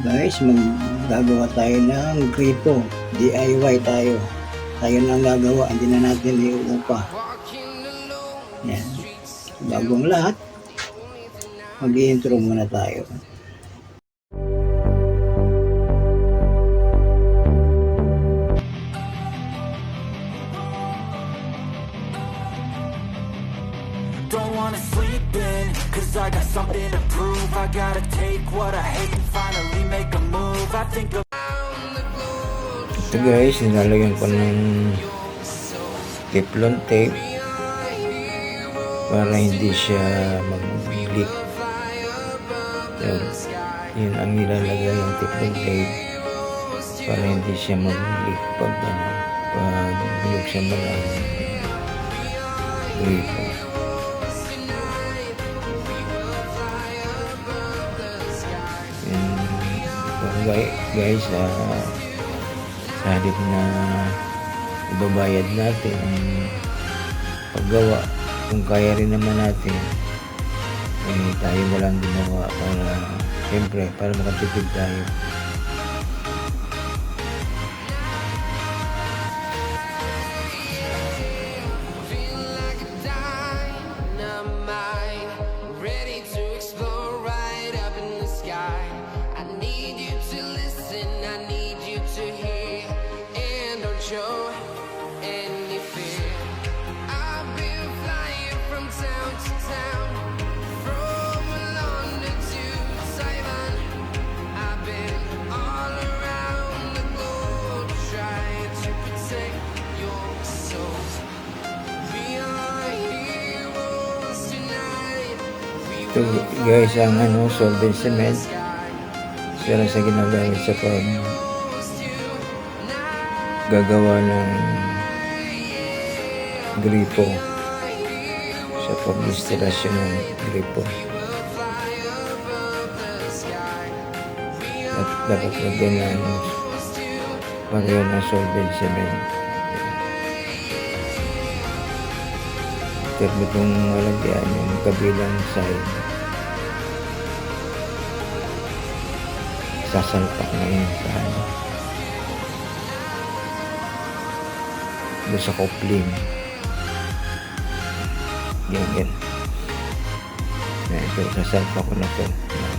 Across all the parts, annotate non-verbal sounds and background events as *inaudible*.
Guys, maggagawa tayo ng gripo. DIY tayo. Tayo na ang gagawa, hindi na natin iuupa. Yan. Bagong lahat, mag-i-intro muna tayo. Don't wanna sleep in, cause I got something to prove I gotta take what I hate and finally make a move I think of Ito guys, nilalagyan ko ng teflon tape para hindi siya mag-leak. Yun, yun ang nilalagay yung teflon tape para hindi siya mag-leak pag ano, pag binuksan mo ng. Guys, ah, sa halip na ibabayad natin ang paggawa. Kung kaya rin naman natin eh tayo na lang ginawa para siyempre para makatipid tayo ito guys ang ano solvent cement. Lang sa ginagamit sa pag gagawa ng gripo sa pag-installasyon ng gripo. At dapat lagyan ng pareho ng solvent cement Termo itong malagyan yung kabilang side. Sasalpak na yun sa ano. Doon sa coupling. Yan, yan. Yan, ito, sasalpak ko na to. Yan.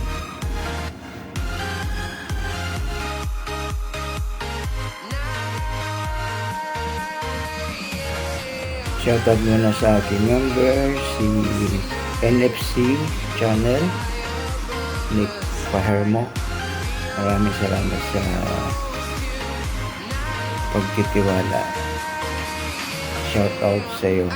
Shoutout muna sa aking member, si NFC channel, Nick Pahermo. Maraming salamat sa pagtitiwala. Shoutout sa iyo.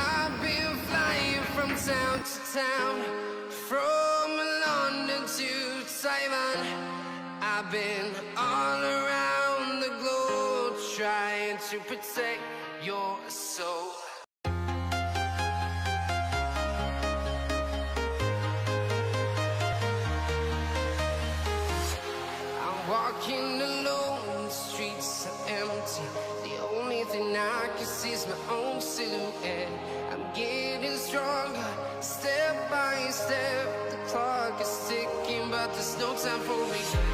I've been all around the globe trying to protect your soul. My own silhouette. I'm getting stronger, step by step. The clock is ticking, but there's no time for me.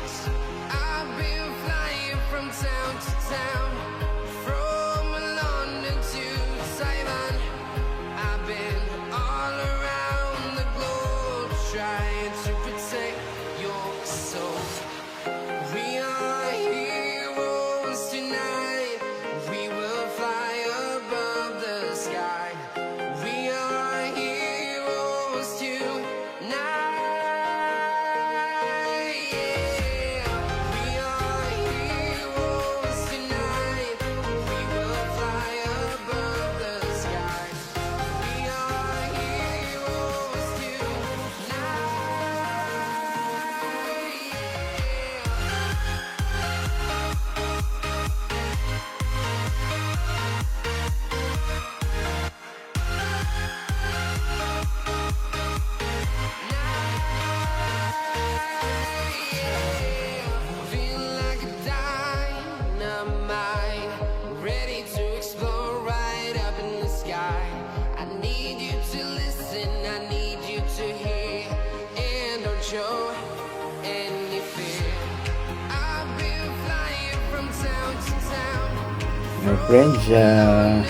my friends, uh,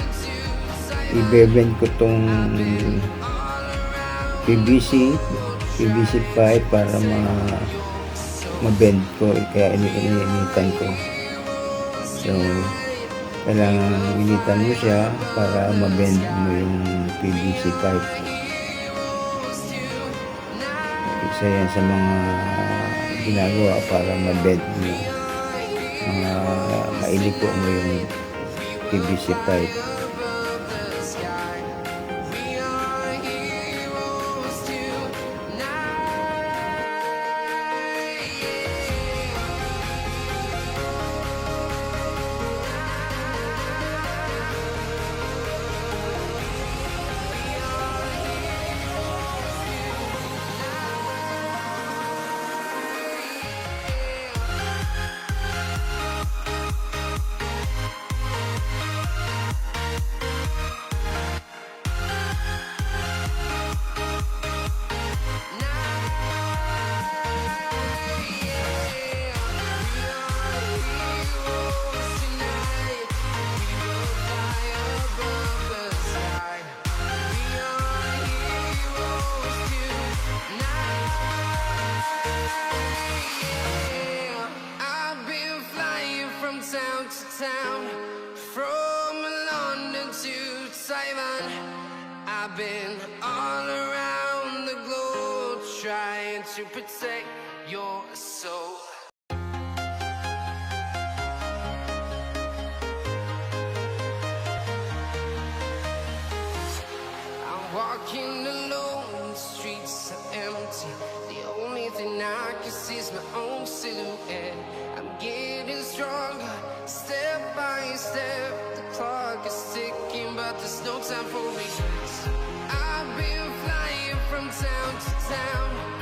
ibebend ko tong PVC, PVC pipe para ma ma-bend ko, kaya ini iniinitan ko. So, kailangan initan mo siya para ma-bend mo yung PVC pipe. Isa yan sa mga ginagawa para ma-bend mo mga mailiko mo yung PVC pipe. I've been all around the globe trying to protect your soul. I'm walking alone, the streets are empty. The only thing I can see is my own silhouette. I'm getting stronger, step by step. The clock is ticking, but there's no time for regrets. I've been flying from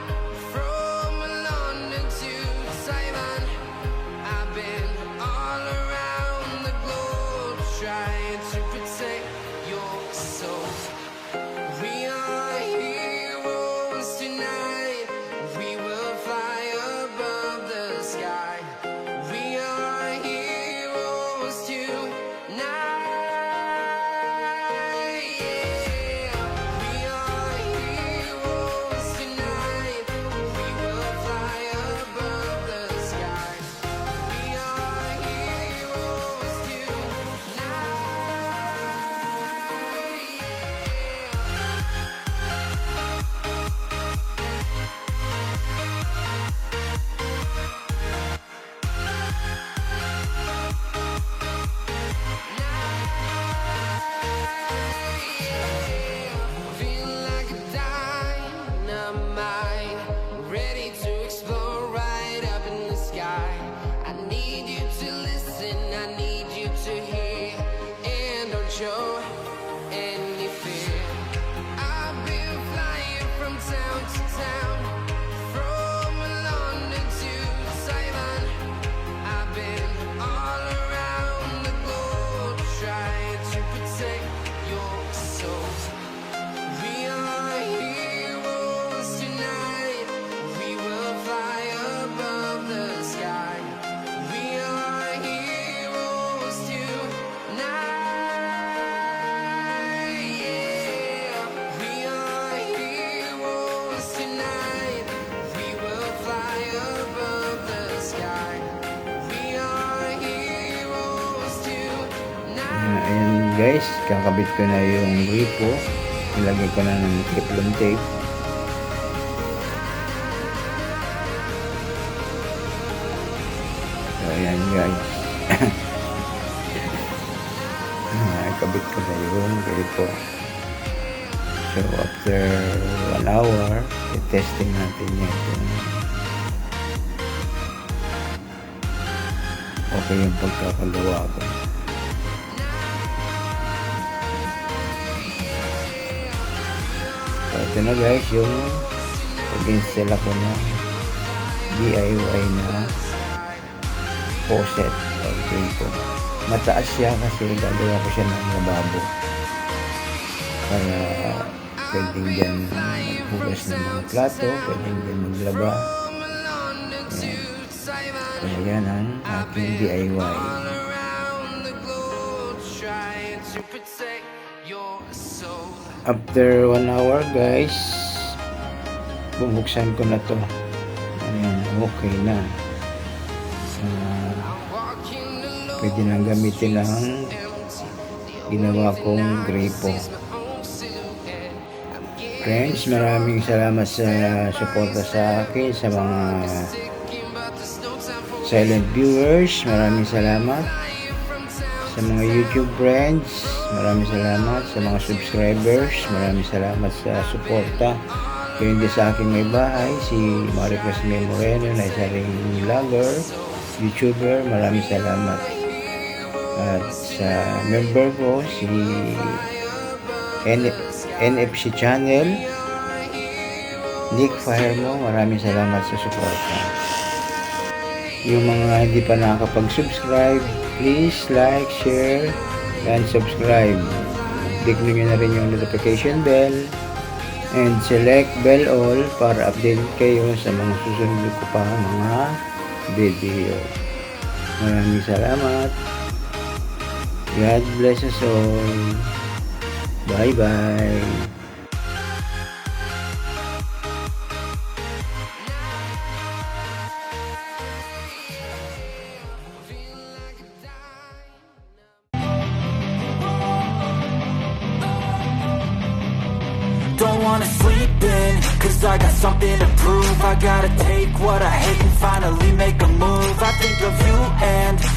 guys, kakabit ko na yung gripo. Ilagay ko na ng triplon tape. So ayan guys. *laughs* Ah, Ikabit ko na yung gripo. So after one hour, i-testing natin yan okay yung pagkakagawa ko. Ito na guys, yung pag-install ako ng DIY na faucet o gripo. Mataas siya kasi gagawa ko siya ng lababo para pwedeng dyan maghugas ng mga plato, pwedeng dyan maglaba. Ayan. So, yan ang aking DIY. to protect your soul. After one hour guys, bubuksan ko na to. Ayan, okay na. Alone, pwede nang gamitin ang ginawa kong gripo. Friends, maraming salamat sa suporta sa akin, sa mga silent viewers. Maraming salamat sa mga YouTube friends. Maraming salamat sa mga subscribers. Maraming salamat sa suporta. Kaya din sa aking may bahay, si Maricos May Moreno na isa ring vlogger, YouTuber. Maraming salamat. At sa member ko, si N- NFC Channel, Nick Firemo, maraming salamat sa suporta. Yung mga hindi pa nakakapag-subscribe, please like, share, and subscribe. Click nyo na rin yung notification bell and select bell all para update kayo sa mga susunod ko pa mga video. Maraming salamat. God bless us all. Bye-bye. Something to prove. I gotta take what I hate and finally make a move. I think of you and